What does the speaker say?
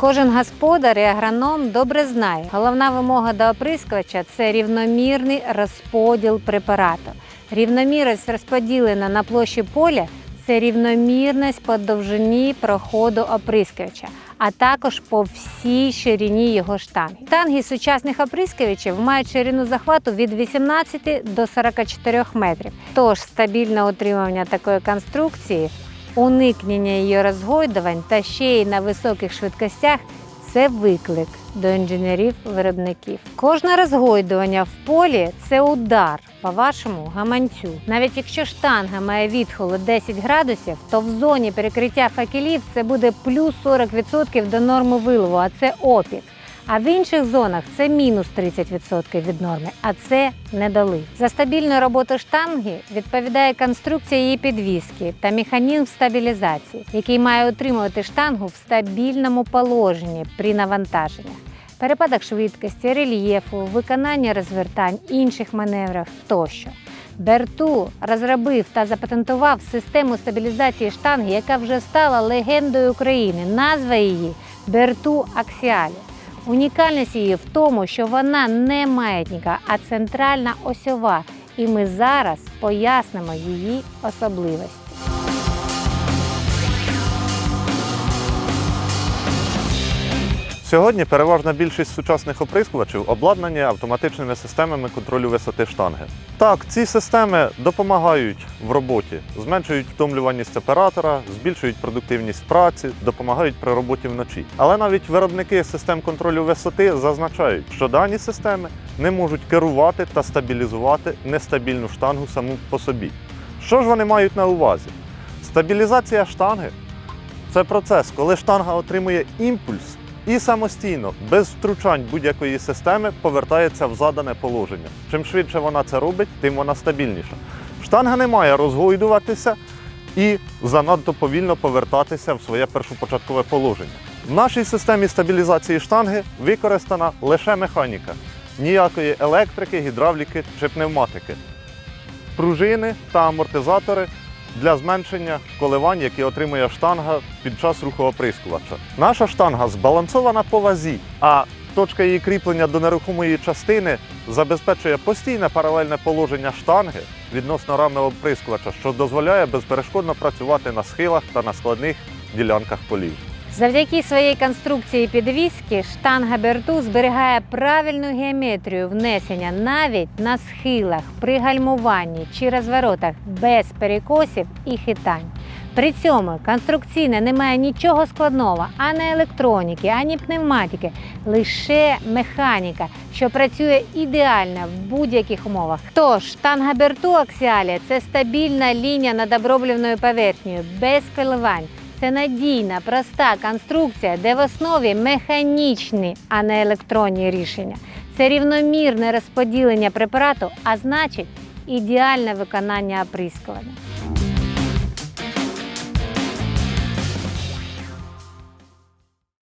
Кожен господар і агроном добре знає, головна вимога до оприскувача це рівномірний розподіл препарату. Рівномірність розподілена на площі поля це рівномірність по довжині проходу оприскувача, а також по всій ширині його штанги. Штанги сучасних оприскувачів мають ширину захвату від 18 до 44 метрів. Тож стабільне утримування такої конструкції, уникнення її розгойдувань та ще й на високих швидкостях це виклик до інженерів-виробників. Кожне розгойдування в полі це удар по вашому гаманцю. Навіть якщо штанга має відхилу 10 градусів, то в зоні перекриття факелів це буде плюс 40% до норми виливу, а це опік. А в інших зонах це мінус 30% від норми, а це недолив. За стабільну роботу штанги відповідає конструкція її підвіски та механізм стабілізації, який має утримувати штангу в стабільному положенні при навантаженнях. Перепадах швидкості, рельєфу, виконання розвертань, інших маневрах тощо. Берту розробив та запатентував систему стабілізації штанги, яка вже стала легендою України. Назва її Берту Аксіалі. Унікальність її в тому, що вона не маятника, а центральна осьова. І ми зараз пояснимо її особливості. Сьогодні переважна більшість сучасних оприскувачів обладнані автоматичними системами контролю висоти штанги. Так, ці системи допомагають в роботі, зменшують втомлюваність оператора, збільшують продуктивність праці, допомагають при роботі вночі. Але навіть виробники систем контролю висоти зазначають, що дані системи не можуть керувати та стабілізувати нестабільну штангу саму по собі. Що ж вони мають на увазі? Стабілізація штанги це процес, коли штанга отримує імпульс і самостійно, без втручань будь-якої системи, повертається в задане положення. Чим швидше вона це робить, тим вона стабільніша. Штанга не має розгойдуватися і занадто повільно повертатися в своє першопочаткове положення. В нашій системі стабілізації штанги використана лише механіка, ніякої електрики, гідравліки чи пневматики пружини та амортизатори для зменшення коливань, які отримує штанга під час руху оприскувача. Наша штанга збалансована по вазі, а точка її кріплення до нерухомої частини забезпечує постійне паралельне положення штанги відносно рами оприскувача, що дозволяє безперешкодно працювати на схилах та на складних ділянках полів. Завдяки своїй конструкції підвіски штанга Берту зберігає правильну геометрію внесення навіть на схилах, при гальмуванні чи розворотах без перекосів і хитань. При цьому конструкційно немає нічого складного, ані електроніки, ані пневматики, лише механіка, що працює ідеально в будь-яких умовах. Тож штанга Берту Аксіалі це стабільна лінія над обробленою поверхнею, без коливань. Це надійна, проста конструкція, де в основі механічні, а не електронні рішення. Це рівномірне розподілення препарату, а значить ідеальне виконання оприскування.